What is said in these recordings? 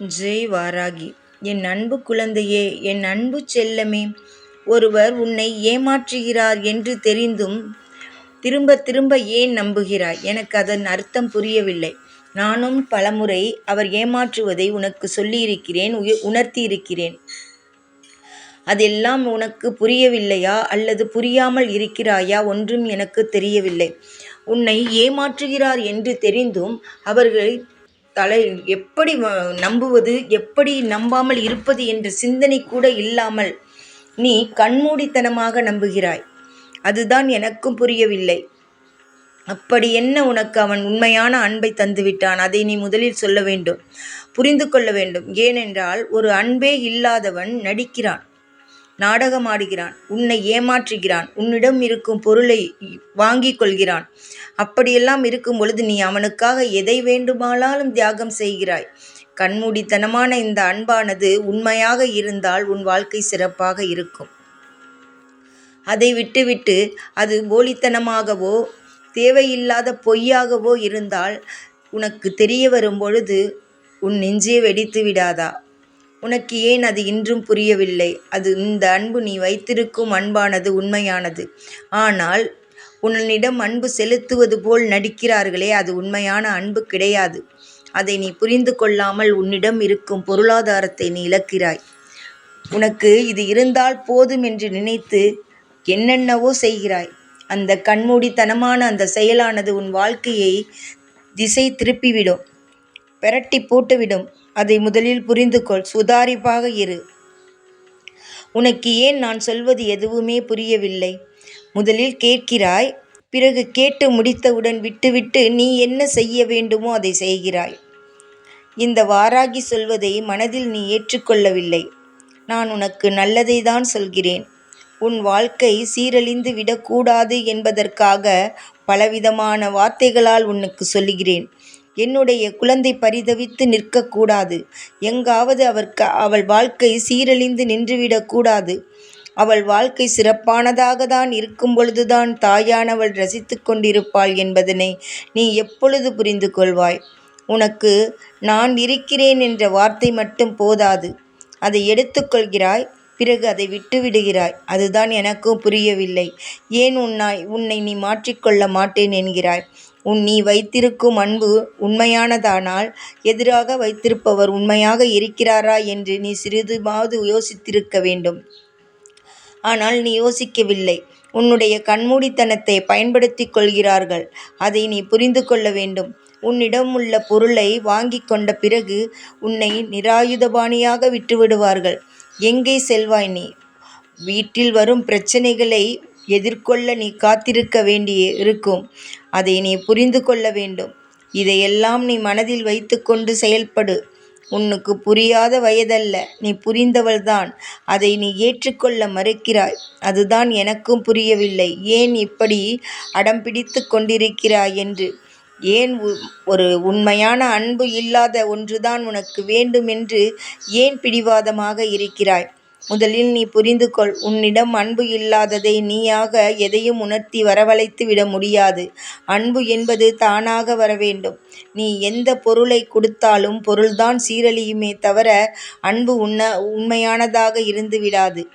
ஜெய் வாராகி என் அன்பு குழந்தையே என் அன்பு செல்லமே ஒருவர் உன்னை ஏமாற்றுகிறார் என்று தெரிந்தும் திரும்ப திரும்ப ஏன் நம்புகிறாய்? எனக்கு அதன் அர்த்தம் புரியவில்லை. நானும் பலமுறை அவர் ஏமாற்றுவதை உனக்கு சொல்லியிருக்கிறேன் உணர்த்தியிருக்கிறேன். அதெல்லாம் உனக்கு புரியவில்லையா? அல்லது புரியாமல் இருக்கிறாயா? ஒன்றும் எனக்கு தெரியவில்லை. உன்னை ஏமாற்றுகிறார் என்று தெரிந்தும் அவர்கள் தலை எப்படி நம்புவது எப்படி நம்பாமல் இருப்பது என்ற சிந்தனை கூட இல்லாமல் நீ கண்மூடித்தனமாக நம்புகிறாய். அதுதான் எனக்கும் புரியவில்லை. அப்படி என்ன உனக்கு அவன் உண்மையான அன்பை தந்துவிட்டான்? அதை நீ முதலில் சொல்ல வேண்டும் புரிந்து கொள்ள வேண்டும். ஏனென்றால் ஒரு அன்பே இல்லாதவன் நடிக்கிறான். நாடகமாடுகிறான். உன்னை ஏமாற்றுகிறான். உன்னிடம் இருக்கும் பொருளை வாங்கிக் கொள்கிறான். அப்படியெல்லாம் இருக்கும் பொழுது நீ அவனுக்காக எதை வேண்டுமானாலும் தியாகம் செய்கிறாய். கண்மூடித்தனமான இந்த அன்பானது உண்மையாக இருந்தால் உன் வாழ்க்கை சிறப்பாக இருக்கும். அதை விட்டுவிட்டு அது போலித்தனமாகவோ தேவையில்லாத பொய்யாகவோ இருந்தால் உனக்கு தெரிய வரும் பொழுது உன் நெஞ்சே வெடித்து விடாதா? உனக்கு ஏன் அது இன்றும் புரியவில்லை? அது இந்த அன்பு நீ வைத்திருக்கும் அன்பானது உண்மையானது. ஆனால் உன்னிடம் அன்பு செலுத்துவது போல் நடிக்கிறார்களே அது உண்மையான அன்பு கிடையாது. அதை நீ புரிந்து கொள்ளாமல் உன்னிடம் இருக்கும் பொருளாதாரத்தை நீ இழக்கிறாய். உனக்கு இது இருந்தால் போதும் என்று நினைத்து என்னென்னவோ செய்கிறாய். அந்த கண்மூடித்தனமான அந்த செயலானது உன் வாழ்க்கையை திசை திருப்பிவிடும் பெரட்டி போட்டுவிடும். அதை முதலில் புரிந்து கொள் சுதாரிப்பாக இரு. உனக்கு ஏன் நான் சொல்வது எதுவுமே புரியவில்லை. முதலில் கேட்கிறாய். பிறகு கேட்டு முடித்தவுடன் விட்டுவிட்டு நீ என்ன செய்ய வேண்டுமோ அதை செய்கிறாய். இந்த வாராகி சொல்வதை மனதில் நீ ஏற்றுக்கொள்ளவில்லை. நான் உனக்கு நல்லதை தான் சொல்கிறேன். உன் வாழ்க்கை சீரழிந்து விடக்கூடாது என்பதற்காக பலவிதமான வார்த்தைகளால் உனக்கு சொல்லுகிறேன். என்னுடைய குழந்தை பரிதவித்து நிற்கக்கூடாது. எங்காவது அவர்க்கு அவள் வாழ்க்கை சீரழிந்து நின்றுவிடக்கூடாது அவள் வாழ்க்கை சிறப்பானதாக தான் இருக்கும் பொழுதுதான் தாயானவள் ரசித்து கொண்டிருப்பாள் என்பதனை நீ எப்பொழுது புரிந்து கொள்வாய்? உனக்கு நான் இருக்கிறேன் என்ற வார்த்தை மட்டும் போதாது. அதை எடுத்துக்கொள்கிறாய் பிறகு அதை விட்டுவிடுகிறாய். அதுதான் எனக்கும் புரியவில்லை. ஏன் உன்னாய் உன்னை நீ மாற்றிக்கொள்ள மாட்டேன் என்கிறாய். உன் நீ வைத்திருக்கும் அன்பு உண்மையானதானால் எதிராக வைத்திருப்பவர் உண்மையாக இருக்கிறாரா என்று நீ சிறிதுமாவது யோசித்திருக்க வேண்டும். ஆனால் நீ யோசிக்கவில்லை. உன்னுடைய கண்மூடித்தனத்தை பயன்படுத்திக் கொள்கிறார்கள். அதை நீ புரிந்து கொள்ள வேண்டும். உன்னிடம் உள்ள பொருளை வாங்கி கொண்ட பிறகு உன்னை நிராயுதபாணியாக விட்டுவிடுவார்கள். எங்கே செல்வாய் நீ? வீட்டில் வரும் பிரச்சனைகளை எதிர்கொள்ள நீ காத்திருக்க வேண்டிய இருக்கும். அதை நீ புரிந்து கொள்ள வேண்டும். இதையெல்லாம் நீ மனதில் வைத்துக்கொண்டு செயல்படு. உனக்கு புரியாத வயதல்ல. நீ புரிந்தவள்தான். அதை நீ ஏற்றுக்கொள்ள மறுக்கிறாய். அதுதான் எனக்கும் புரியவில்லை. ஏன் இப்படி அடம் பிடித்து கொண்டிருக்கிறாய் என்று ஏன் ஒரு உண்மையான அன்பு இல்லாத ஒன்றுதான் உனக்கு வேண்டுமென்று ஏன் பிடிவாதமாக இருக்கிறாய்? முதலில் நீ புரிந்து கொள் உன்னிடம் அன்பு இல்லாததை நீயாக எதையும் உணர்த்தி வரவழைத்து விட முடியாது. அன்பு என்பது தானாக வர வேண்டும். நீ எந்த பொருளை கொடுத்தாலும் பொருள்தான் சீரழியுமே தவிர அன்பு உன்ன உண்மையானதாக இருந்து விடாது.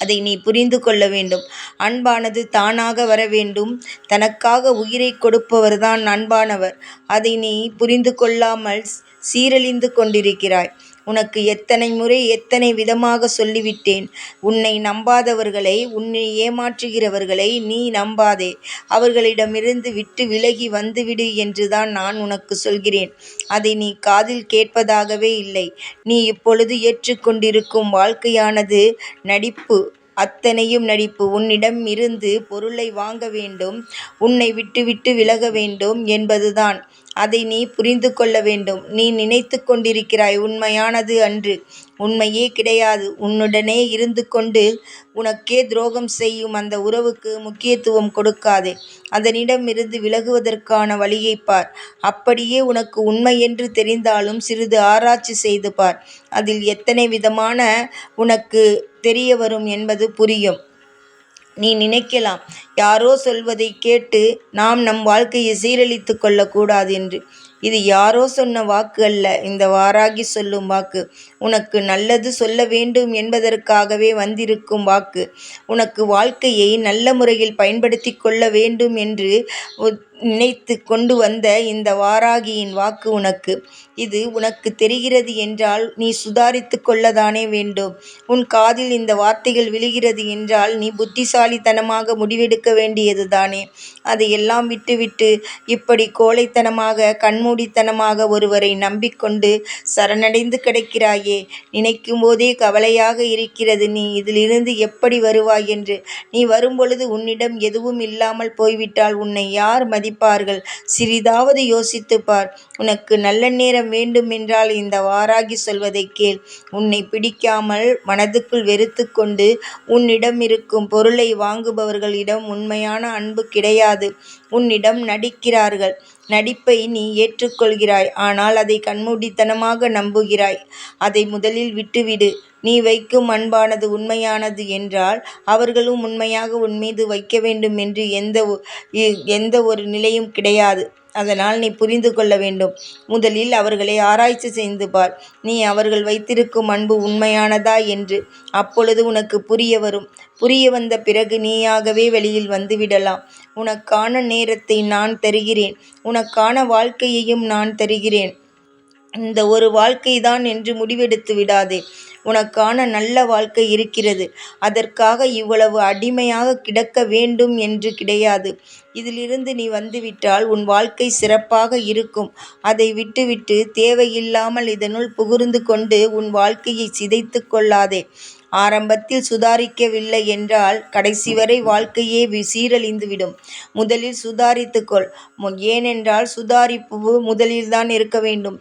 அதை நீ புரிந்து கொள்ள வேண்டும். அன்பானது தானாக வர வேண்டும். தனக்காக உயிரை கொடுப்பவர்தான் அன்பானவர். அதை நீ புரிந்து கொள்ளாமல் சீரழிந்து கொண்டிருக்கிறாய். உனக்கு எத்தனை முறை எத்தனை விதமாக சொல்லிவிட்டேன். உன்னை நம்பாதவர்களை உன்னை ஏமாற்றுகிறவர்களை நீ நம்பாதே. அவர்களிடமிருந்து விட்டு விலகி வந்துவிடு என்றுதான் நான் உனக்கு சொல்கிறேன். அதை நீ காதில் கேட்பதாகவே இல்லை. நீ இப்பொழுது ஏற்றுக்கொண்டிருக்கும் வாழ்க்கையானது நடிப்பு. அத்தனையும் நடிப்பு. உன்னிடம் இருந்து பொருளை வாங்க வேண்டும். உன்னை விட்டுவிட்டு விலக வேண்டும் என்பதுதான். அதை நீ புரிந்து கொள்ள வேண்டும். நீ நினைத்து கொண்டிருக்கிறாய் உண்மையானது அன்று. உண்மையே கிடையாது. உன்னுடனே இருந்து கொண்டு உனக்கே துரோகம் செய்யும் அந்த உறவுக்கு முக்கியத்துவம் கொடுக்காதே. அதனிடமிருந்து விலகுவதற்கான வழியை பார். அப்படியே உனக்கு உண்மை என்று தெரிந்தாலும் சிறிது ஆராய்ச்சி செய்து பார். அதில் எத்தனை விதமான உனக்கு தெரிய வரும் என்பது புரியும். நீ நினைக்கலாம். யாரோ சொல்வதை கேட்டு நாம் நம் வாழ்க்கையை சீரழித்து கொள்ளக்கூடாது என்று. இது யாரோ சொன்ன வாக்கு அல்ல. இந்த வாராகி சொல்லும் வாக்கு. உனக்கு நல்லது சொல்ல வேண்டும் என்பதற்காகவே வந்திருக்கும் வாக்கு. உனக்கு வாழ்க்கையை நல்ல முறையில் பயன்படுத்தி கொள்ள வேண்டும் என்று நினைத்து கொண்டு வந்த இந்த வாராகியின் வாக்கு உனக்கு. இது உனக்கு தெரிகிறது என்றால் நீ சுதாரித்து கொள்ளதானே வேண்டும். உன் காதில் இந்த வார்த்தைகள் விழுகிறது என்றால் நீ புத்திசாலித்தனமாக முடிவெடுக்க வேண்டியது தானே அதையெல்லாம் விட்டுவிட்டு இப்படி கோழைத்தனமாக கண்மூடித்தனமாக ஒருவரை நம்பிக்கொண்டு சரணடைந்து கிடக்கிறாயே நினைக்கும் போதே கவலையாக இருக்கிறது. நீ இதிலிருந்து எப்படி வருவாய் என்று. நீ வரும்பொழுது உன்னிடம் எதுவும் இல்லாமல் போய்விட்டால் உன்னை யார் மதிப்பார்கள்? சிறிதாவது யோசித்து பார். உனக்கு நல்ல நேரம் வேண்டுமென்றால் இந்த வாராகி சொல்வதை கேள். உன்னை பிடிக்காமல் மனதுக்குள் வெறுத்து கொண்டு உன்னிடம் இருக்கும் பொருளை வாங்குபவர்களிடம் உண்மையான அன்பு கிடையாது. உன்னிடம் நடிக்கிறார்கள். நடிப்பை நீ ஏற்றுக்கொள்கிறாய். ஆனால் அதை கண்மூடித்தனமாக நம்புகிறாய். அதை முதலில் விட்டுவிடு. நீ வைக்கும் அன்பானது உண்மையானது என்றால் அவர்களும் உண்மையாக உன் மீது வைக்க வேண்டும் என்று எந்த எந்த ஒரு நிலையும் கிடையாது. அதனால் நீ புரிந்து கொள்ள வேண்டும். முதலில் அவர்களை ஆராய்ச்சி செய்து பார். நீ அவர்கள் வைத்திருக்கும் அன்பு உண்மையானதா என்று. அப்பொழுது உனக்கு புரிய வரும். புரிய வந்த பிறகு நீயாகவே வெளியில் வந்துவிடலாம் உனக்கான நேரத்தை நான் தருகிறேன். உனக்கான வாழ்க்கையையும் நான் தருகிறேன். இந்த ஒரு வாழ்க்கைதான் என்று முடிவெடுத்து விடாதே. உனக்கான நல்ல வாழ்க்கை இருக்கிறது. அதற்காக இவ்வளவு அடிமையாக கிடக்க வேண்டும் என்று கிடையாது. இதிலிருந்து நீ வந்துவிட்டால் உன் வாழ்க்கை சிறப்பாக இருக்கும். அதை விட்டுவிட்டு தேவையில்லாமல் இதனுள் புகுந்து கொண்டு உன் வாழ்க்கையை சிதைத்து கொள்ளாதே. ஆரம்பத்தில் சுதாரிக்கவில்லை என்றால் கடைசி வரை வாழ்க்கையே சீரழிந்துவிடும். முதலில் சுதாரித்துக்கொள் ஏனென்றால் சுதாரிப்பு முதலில்தான் இருக்க வேண்டும்.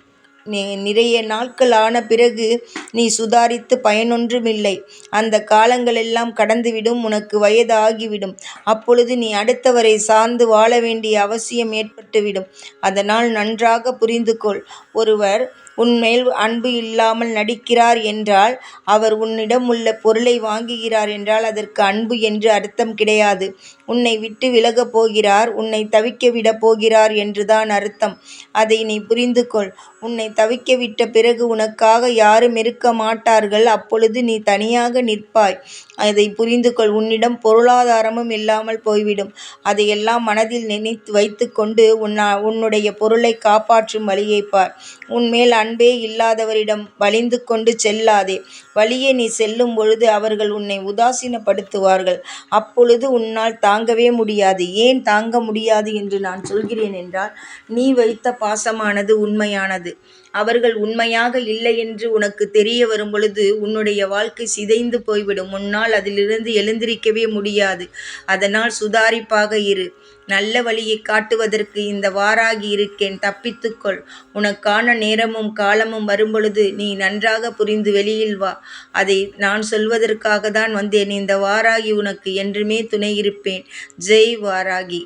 நிறைய நாட்கள் ஆன பிறகு நீ சுதாரித்து பயனொன்றுமில்லை. அந்த காலங்களெல்லாம் கடந்துவிடும் உனக்கு வயது ஆகிவிடும் அப்பொழுது நீ அடுத்தவரை சார்ந்து வாழ வேண்டிய அவசியம் ஏற்பட்டுவிடும். அதனால் நன்றாக புரிந்து கொள் ஒருவர் உன்மேல் அன்பு இல்லாமல் நடிக்கிறார் என்றால் அவர் உன்னிடம் உள்ள பொருளை வாங்குகிறார் என்றால் அதற்கு அன்பு என்று அர்த்தம் கிடையாது. உன்னை விட்டு விலகப் போகிறார் உன்னை தவிக்க விடப் போகிறார் என்றுதான் அர்த்தம். அதை நீ புரிந்து கொள் உன்னை தவிக்க விட்ட பிறகு உனக்காக யாரும் இருக்க மாட்டார்கள். அப்பொழுது நீ தனியாக நிற்பாய். அதை புரிந்து கொள் உன்னிடம் பொருளாதாரமும் இல்லாமல் போய்விடும். அதையெல்லாம் மனதில் நினைத்து வைத்துக்கொண்டு உன்னா உன்னுடைய பொருளை காப்பாற்றும் வழியை பார். உன்மேல் அன்பே இல்லாதவரிடம் வலிந்து கொண்டு செல்லாதே. வழியே நீ செல்லும் பொழுது அவர்கள் உன்னை உதாசீனப்படுத்துவார்கள். அப்பொழுது உன்னால் தாங்கவே முடியாது. ஏன் தாங்க முடியாது என்று நான் சொல்கிறேன் என்றால் நீ வைத்த பாசமானது உண்மையானது. அவர்கள் உண்மையாக இல்லை என்று உனக்கு தெரிய வரும் பொழுது உன்னுடைய வாழ்க்கை சிதைந்து போய்விடும். உன்னால் அதிலிருந்து எழுந்திருக்கவே முடியாது. அதனால் சுதாரிப்பாக இரு. நல்ல வழியை காட்டுவதற்கு இந்த வாராகி இருக்கேன். தப்பித்துக்கொள். உனக்கான நேரமும் காலமும் வரும்பொழுது நீ நன்றாக புரிந்து வெளியில் வா. அதை நான் சொல்வதற்காக தான் வந்தேன். இந்த வாராகி உனக்கு என்றுமே துணை இருப்பேன். ஜெய் வாராகி.